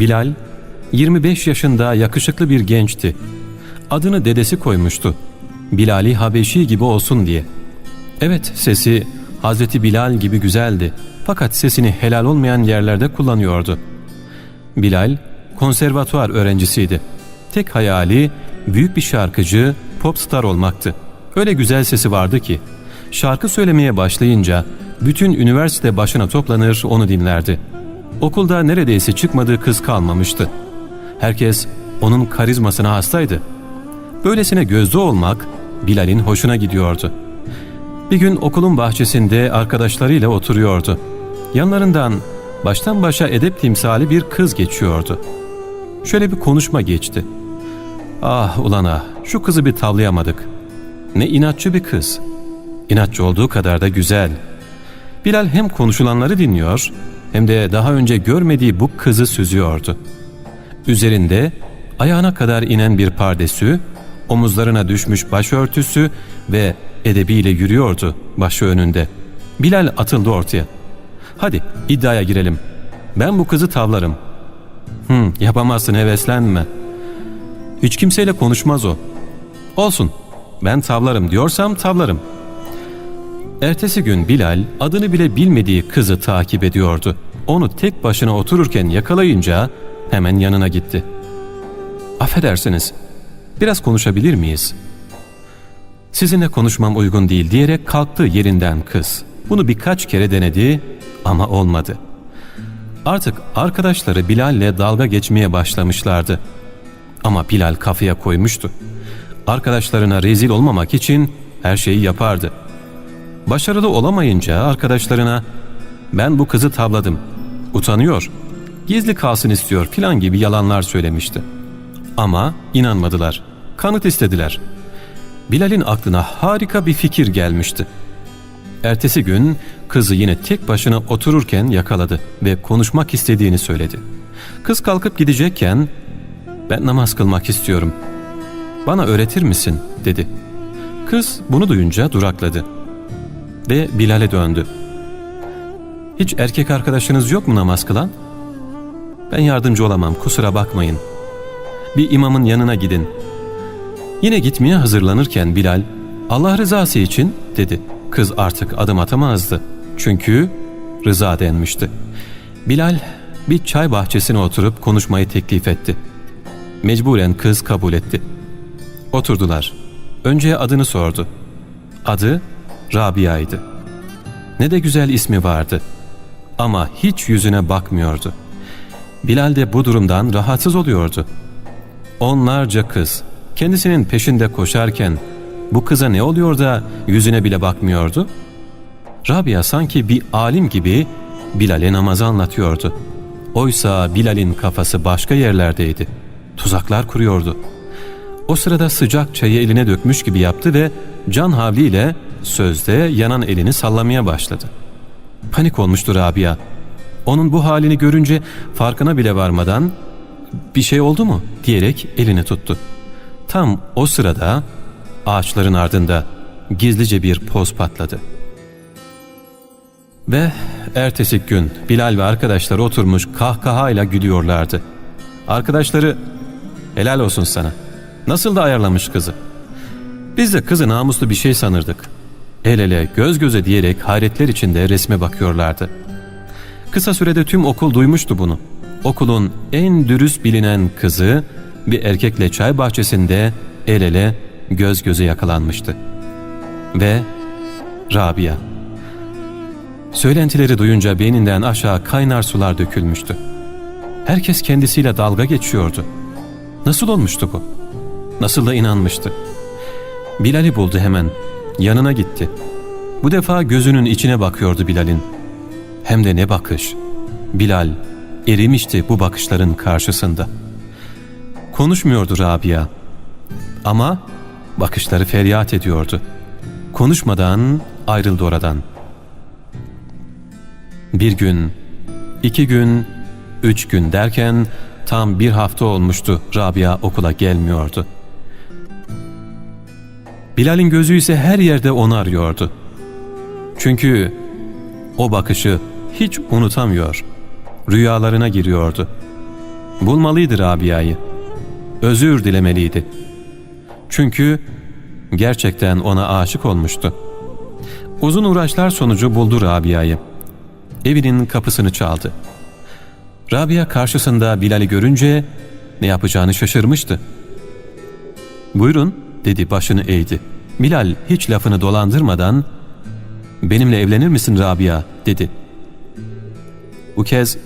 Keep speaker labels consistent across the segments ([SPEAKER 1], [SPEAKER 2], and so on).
[SPEAKER 1] Bilal 25 yaşında yakışıklı bir gençti. Adını dedesi koymuştu. Bilali Habeşi gibi olsun diye. Evet sesi Hazreti Bilal gibi güzeldi. Fakat sesini helal olmayan yerlerde kullanıyordu. Bilal konservatuar öğrencisiydi. Tek hayali büyük bir şarkıcı, popstar olmaktı. Öyle güzel sesi vardı ki şarkı söylemeye başlayınca bütün üniversite başına toplanır onu dinlerdi. Okulda neredeyse çıkmadığı kız kalmamıştı. Herkes onun karizmasına hastaydı. Böylesine gözde olmak Bilal'in hoşuna gidiyordu. Bir gün okulun bahçesinde arkadaşlarıyla oturuyordu. Yanlarından baştan başa edep timsali bir kız geçiyordu. Şöyle bir konuşma geçti. Ah ulan ah şu kızı bir tavlayamadık. Ne inatçı bir kız. İnatçı olduğu kadar da güzel. Bilal hem konuşulanları dinliyor hem de daha önce görmediği bu kızı süzüyordu. Üzerinde ayağına kadar inen bir pardesü, omuzlarına düşmüş başörtüsü ve edebiyle yürüyordu başı önünde. Bilal atıldı ortaya. Hadi iddiaya girelim. Ben bu kızı tavlarım. Hı, yapamazsın heveslenme. Hiç kimseyle konuşmaz o. Olsun ben tavlarım diyorsam tavlarım. Ertesi gün Bilal adını bile bilmediği kızı takip ediyordu. Onu tek başına otururken yakalayınca hemen yanına gitti. Affedersiniz, biraz konuşabilir miyiz? Sizinle konuşmam uygun değil diyerek kalktı yerinden kız. Bunu birkaç kere denedi ama olmadı. Artık arkadaşları Bilal'le dalga geçmeye başlamışlardı. Ama Bilal kafaya koymuştu. Arkadaşlarına rezil olmamak için her şeyi yapardı. Başarılı olamayınca arkadaşlarına ben bu kızı tavladım. Utanıyor. Gizli kalsın istiyor filan gibi yalanlar söylemişti. Ama inanmadılar. Kanıt istediler. Bilal'in aklına harika bir fikir gelmişti. Ertesi gün kızı yine tek başına otururken yakaladı ve konuşmak istediğini söyledi. Kız kalkıp gidecekken ben namaz kılmak istiyorum. Bana öğretir misin dedi. Kız bunu duyunca durakladı ve Bilal'e döndü. Hiç erkek arkadaşınız yok mu namaz kılan? Ben yardımcı olamam kusura bakmayın. Bir imamın yanına gidin. Yine gitmeye hazırlanırken Bilal Allah rızası için dedi. Kız artık adım atamazdı. Çünkü rıza denmişti. Bilal bir çay bahçesine oturup konuşmayı teklif etti. Mecburen kız kabul etti. Oturdular. Önce adını sordu. Adı Rabia'ydı. Ne de güzel ismi vardı. Ama hiç yüzüne bakmıyordu. Bilal de bu durumdan rahatsız oluyordu. Onlarca kız kendisinin peşinde koşarken bu kıza ne oluyor da yüzüne bile bakmıyordu? Rabia sanki bir alim gibi Bilal'e namazı anlatıyordu. Oysa Bilal'in kafası başka yerlerdeydi. Tuzaklar kuruyordu. O sırada sıcak çayı eline dökmüş gibi yaptı ve can havliyle sözde yanan elini sallamaya başladı. Panik olmuştu Rabia. Onun bu halini görünce farkına bile varmadan bir şey oldu mu diyerek elini tuttu. Tam o sırada ağaçların ardında gizlice bir poz patladı. Ve ertesi gün Bilal ve arkadaşları oturmuş kahkahayla gülüyorlardı. Arkadaşları helal olsun sana. Nasıl da ayarlamış kızı. Biz de kızı namuslu bir şey sanırdık. El ele göz göze diyerek hayretler içinde resme bakıyorlardı. Kısa sürede tüm okul duymuştu bunu. Okulun en dürüst bilinen kızı bir erkekle çay bahçesinde el ele göz göze yakalanmıştı. Ve Rabia. Söylentileri duyunca beyninden aşağı kaynar sular dökülmüştü. Herkes kendisiyle dalga geçiyordu. Nasıl olmuştu bu? Nasıl da inanmıştı? Bilal'i buldu hemen. Yanına gitti. Bu defa gözünün içine bakıyordu Bilal'in. Hem de ne bakış. Bilal erimişti bu bakışların karşısında. Konuşmuyordu Rabia. Ama bakışları feryat ediyordu. Konuşmadan ayrıldı oradan. Bir gün, iki gün, üç gün derken tam bir hafta olmuştu Rabia okula gelmiyordu. Bilal'in gözü ise her yerde onu arıyordu. Çünkü o bakışı hiç unutamıyor. Rüyalarına giriyordu. Bulmalıydı Rabia'yı. Özür dilemeliydi. Çünkü gerçekten ona aşık olmuştu. Uzun uğraşlar sonucu buldu Rabia'yı. Evinin kapısını çaldı. Rabia karşısında Bilal'i görünce ne yapacağını şaşırmıştı. ''Buyurun'' dedi başını eğdi. Bilal hiç lafını dolandırmadan ''Benimle evlenir misin Rabia?'' dedi. Bu kez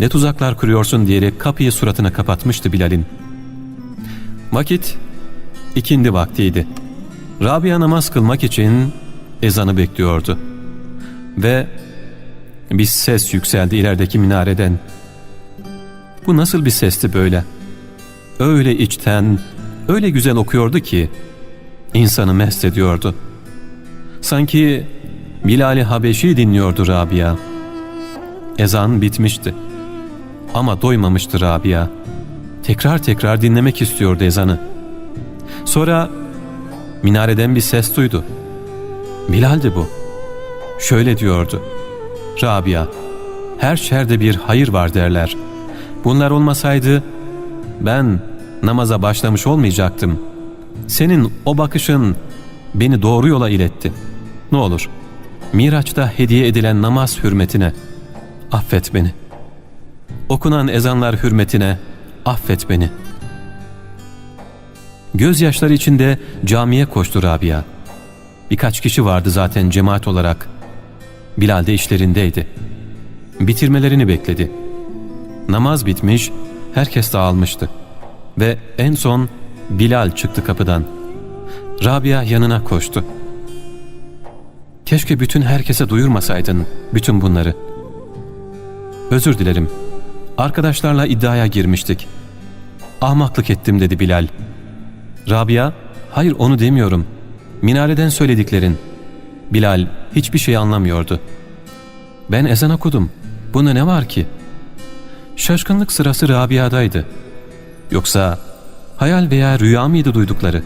[SPEAKER 1] ''Ne tuzaklar kuruyorsun?'' diyerek kapıyı suratına kapatmıştı Bilal'in. Vakit ikindi vaktiydi. Rabia namaz kılmak için ezanı bekliyordu. Ve bir ses yükseldi ilerideki minareden. Bu nasıl bir sesti böyle? Öyle içten, öyle güzel okuyordu ki insanı mest ediyordu. Sanki Bilal-i Habeşi dinliyordu Rabia. Ezan bitmişti. Ama doymamıştı Rabia. Tekrar tekrar dinlemek istiyordu ezanı. Sonra minareden bir ses duydu. Bilal'di bu. Şöyle diyordu. Rabia, her şerde bir hayır var derler. Bunlar olmasaydı ben namaza başlamış olmayacaktım. Senin o bakışın beni doğru yola iletti. Ne olur, Miraç'ta hediye edilen namaz hürmetine affet beni. Okunan ezanlar hürmetine affet beni. Gözyaşları içinde camiye koştu Rabia. Birkaç kişi vardı zaten cemaat olarak. Bilal de işlerindeydi. Bitirmelerini bekledi. Namaz bitmiş, herkes dağılmıştı. Ve en son Bilal çıktı kapıdan. Rabia yanına koştu. Keşke bütün herkese duyurmasaydın bütün bunları. Özür dilerim. Arkadaşlarla iddiaya girmiştik. Ahmaklık ettim dedi Bilal. Rabia, hayır onu demiyorum. Minareden söylediklerin. Bilal hiçbir şey anlamıyordu. Ben ezan okudum. Buna ne var ki? Şaşkınlık sırası Rabia'daydı. Yoksa hayal veya rüya mıydı duydukları?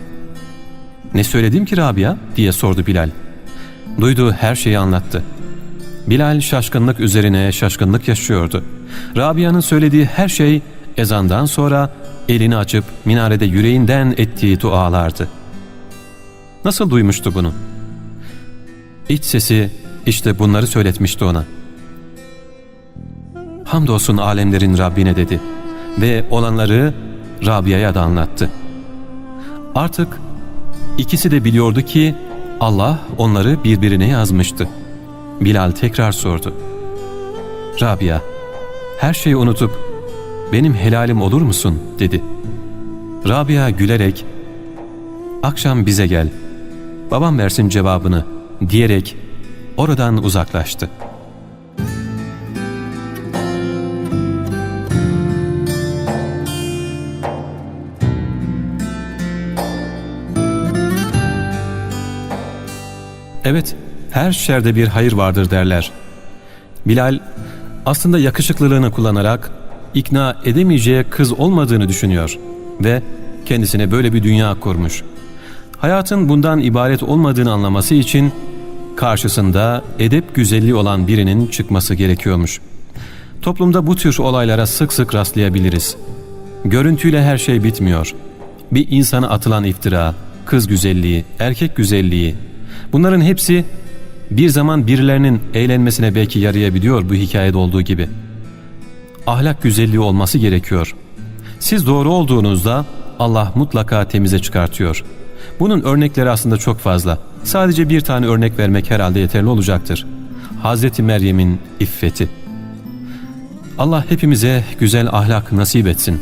[SPEAKER 1] Ne söyledim ki Rabia diye sordu Bilal. Duyduğu her şeyi anlattı. Bilal şaşkınlık üzerine şaşkınlık yaşıyordu. Rabia'nın söylediği her şey ezandan sonra elini açıp minarede yüreğinden ettiği dualardı. Nasıl duymuştu bunu? İç sesi işte bunları söyletmişti ona. Hamdolsun alemlerin Rabbine dedi ve olanları Rabia'ya da anlattı. Artık ikisi de biliyordu ki Allah onları birbirine yazmıştı. Bilal tekrar sordu. Rabia, her şeyi unutup benim helalim olur musun dedi. Rabia gülerek akşam bize gel babam versin cevabını diyerek oradan uzaklaştı. Evet, her şerde bir hayır vardır derler. Bilal aslında yakışıklılığını kullanarak ikna edemeyeceği kız olmadığını düşünüyor ve kendisine böyle bir dünya kurmuş. Hayatın bundan ibaret olmadığını anlaması için karşısında edep güzelliği olan birinin çıkması gerekiyormuş. Toplumda bu tür olaylara sık sık rastlayabiliriz. Görüntüyle her şey bitmiyor. Bir insana atılan iftira, kız güzelliği, erkek güzelliği, bunların hepsi bir zaman birilerinin eğlenmesine belki yarayabiliyor bu hikayede olduğu gibi. Ahlak güzelliği olması gerekiyor. Siz doğru olduğunuzda Allah mutlaka temize çıkartıyor. Bunun örnekleri aslında çok fazla. Sadece bir tane örnek vermek herhalde yeterli olacaktır. Hazreti Meryem'in iffeti. Allah hepimize güzel ahlak nasip etsin.